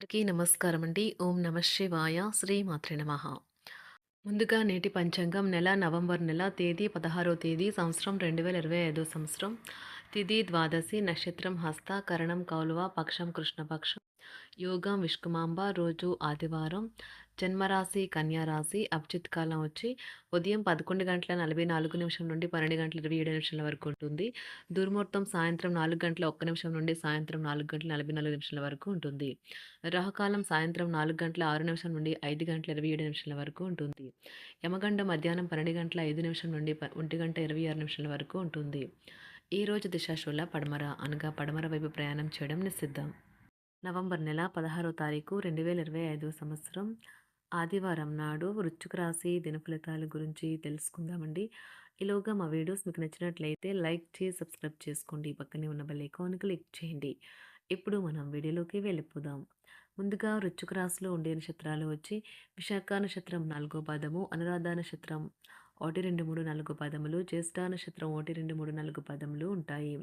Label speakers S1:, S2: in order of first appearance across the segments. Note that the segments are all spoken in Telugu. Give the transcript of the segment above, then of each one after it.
S1: అందరికీ నమస్కారం అండి. ఓం నమ శివాయ. శ్రీ మాత్రే నమః. ముందుగా నేటి పంచాంగం నెల నవంబర్ నెల తేదీ 16 తేదీ సంవత్సరం 2025 సంవత్సరం తిథి ద్వాదశి నక్షత్రం హస్త కరణం కౌలువ పక్షం కృష్ణపక్షం యోగం విష్కుమాంబ రోజు ఆదివారం జన్మరాశి కన్యారాశి అభిజిత్ కాలం వచ్చి ఉదయం పదకొండు గంటల నలభై నాలుగు నిమిషం నుండి పన్నెండు గంటల ఇరవై ఏడు నిమిషాల వరకు ఉంటుంది. దుర్ముహూర్తం సాయంత్రం నాలుగు గంటల ఒక్క నిమిషం నుండి సాయంత్రం నాలుగు గంటల నలభై నాలుగు నిమిషాల వరకు ఉంటుంది. రాహుకాలం సాయంత్రం నాలుగు గంటల ఆరు నిమిషం నుండి ఐదు గంటల ఇరవై ఏడు నిమిషాల వరకు ఉంటుంది. యమగండ మధ్యాహ్నం పన్నెండు గంటల ఐదు నిమిషం నుండి ఒంటి గంట ఇరవై ఆరు నిమిషాల వరకు ఉంటుంది. ఈ రోజు దిశాశూల పడమర అనగా పడమర వైపు ప్రయాణం చేయడం నిషిద్ధం. నవంబర్ నెల పదహారో తారీఖు రెండు వేల ఇరవై ఐదవ సంవత్సరం. ఆదివారం నాడు వృశ్చిక రాశి దిన ఫలితాల గురించి తెలుసుకుందామండి. ఈలోగా మా వీడియోస్ మీకు నచ్చినట్లయితే లైక్ చేసి సబ్స్క్రైబ్ చేసుకోండి. పక్కనే ఉన్న బెల్ ఐకాన్ క్లిక్ చేయండి. ఇప్పుడు మనం వీడియోలోకి వెళ్ళిపోదాం. ముందుగా వృశ్చిక రాశిలో ఉండే నక్షత్రాలు వచ్చి విశాఖ నక్షత్రం నాలుగో పాదము అనురాధ నక్షత్రం ఒకటి రెండు మూడు నాలుగు పదములు జ్యేష్ఠ నక్షత్రం ఒకటి రెండు మూడు నాలుగు పదములు ఉంటాయి.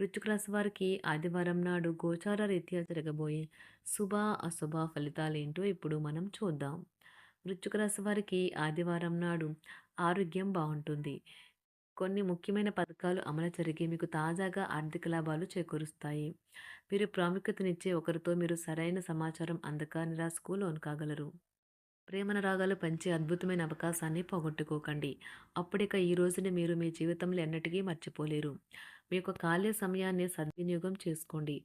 S1: వృశ్చిక రాశి వారికి ఆదివారం నాడు గోచార రీత్యా జరగబోయే శుభ అశుభ ఫలితాలేంటో ఇప్పుడు మనం చూద్దాం. వృశ్చిక రాశి వారికి ఆదివారం నాడు ఆరోగ్యం బాగుంటుంది. కొన్ని ముఖ్యమైన పథకాలు అమలు జరిగి మీకు తాజాగా ఆర్థిక లాభాలు చేకూరుస్తాయి. మీరు ప్రాముఖ్యతనిచ్చే ఒకరితో మీరు సరైన సమాచారం అందక నిరాశకు లోన్ కాగలరు. ప్రేమన రాగాలు పంచే అద్భుతమైన అవకాశాన్ని పోగొట్టుకోకండి. అప్పుడిక ఈ రోజుని మీరు మీ జీవితంలో ఎన్నటికీ మర్చిపోలేరు. మీ యొక్క ఖాళీ సమయాన్ని సద్వినియోగం చేసుకోండి.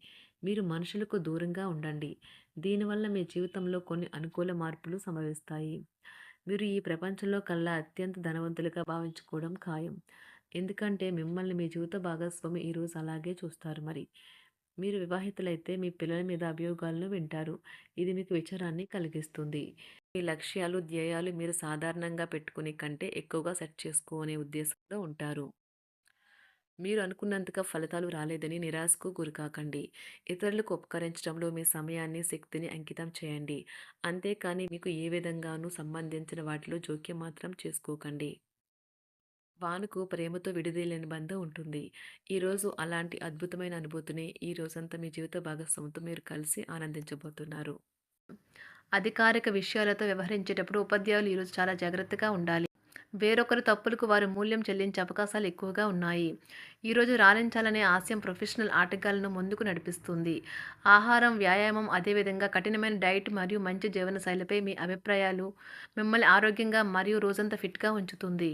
S1: మీరు మనుషులకు దూరంగా ఉండండి. దీనివల్ల మీ జీవితంలో కొన్ని అనుకూల మార్పులు సంభవిస్తాయి. మీరు ఈ ప్రపంచంలో కల్లా అత్యంత ధనవంతులుగా భావించుకోవడం ఖాయం. ఎందుకంటే మిమ్మల్ని మీ జీవిత భాగస్వామి ఈరోజు అలాగే చూస్తారు మరి. మీరు వివాహితులైతే మీ పిల్లల మీద అభియోగాలను వింటారు. ఇది మీకు విచారాన్ని కలిగిస్తుంది. మీ లక్ష్యాలు ధ్యేయాలు మీరు సాధారణంగా పెట్టుకునే కంటే ఎక్కువగా సెట్ చేసుకోనే ఉద్దేశంతో ఉంటారు. మీరు అనుకున్నంతగా ఫలితాలు రాలేదని నిరాశకు గురికాకండి ఇతరులకు ఉపకరించడంలో మీ సమయాన్ని శక్తిని అంకితం చేయండి. అంతేకాని మీకు ఏ విధంగానూ సంబంధించిన వాటిలో జోక్యం మాత్రం చేసుకోకండి. వానుకు ప్రేమతో విడదీయలేని బంధం ఉంటుంది. ఈరోజు అలాంటి అద్భుతమైన అనుభూతిని ఈ రోజంతా మీ జీవిత భాగస్వామితో మీరు కలిసి ఆనందించబోతున్నారు. అధికారిక విషయాలతో వ్యవహరించేటప్పుడు ఉపాధ్యాయులు ఈరోజు చాలా జాగ్రత్తగా ఉండాలి. వేరొకరి తప్పులకు వారు మూల్యం చెల్లించే అవకాశాలు ఎక్కువగా ఉన్నాయి. ఈరోజు రాణించాలనే ఆశయం ప్రొఫెషనల్ ఆటగాళ్ళను ముందుకు నడిపిస్తుంది. ఆహారం వ్యాయామం అదేవిధంగా కఠినమైన డైట్ మరియు మంచి జీవనశైలిపై మీ అభిప్రాయాలు మిమ్మల్ని ఆరోగ్యంగా మరియు రోజంతా ఫిట్గా ఉంచుతుంది.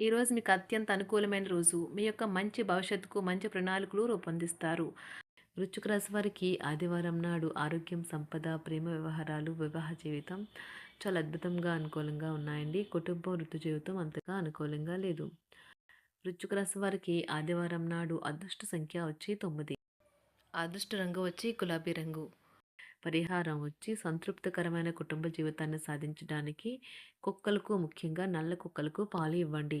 S1: ఈరోజు మీకు అత్యంత అనుకూలమైన రోజు. మీ యొక్క మంచి భవిష్యత్తుకు మంచి ప్రణాళికలు రూపొందిస్తారు. వృశ్చిక రాశి వారికి ఆదివారం నాడు ఆరోగ్యం సంపద ప్రేమ వ్యవహారాలు వివాహ జీవితం చాలా అద్భుతంగా అనుకూలంగా ఉన్నాయండి. కుటుంబం ఋతు జీవితం అంతగా అనుకూలంగా లేదు. వృశ్చిక రాశి వారికి ఆదివారం నాడు అదృష్ట సంఖ్య వచ్చి తొమ్మిది. అదృష్ట రంగు వచ్చి గులాబీ రంగు. పరిహారం వచ్చి సంతృప్తికరమైన కుటుంబ జీవితాన్ని సాధించడానికి కుక్కలకు ముఖ్యంగా నల్ల కుక్కలకు పాలు ఇవ్వండి.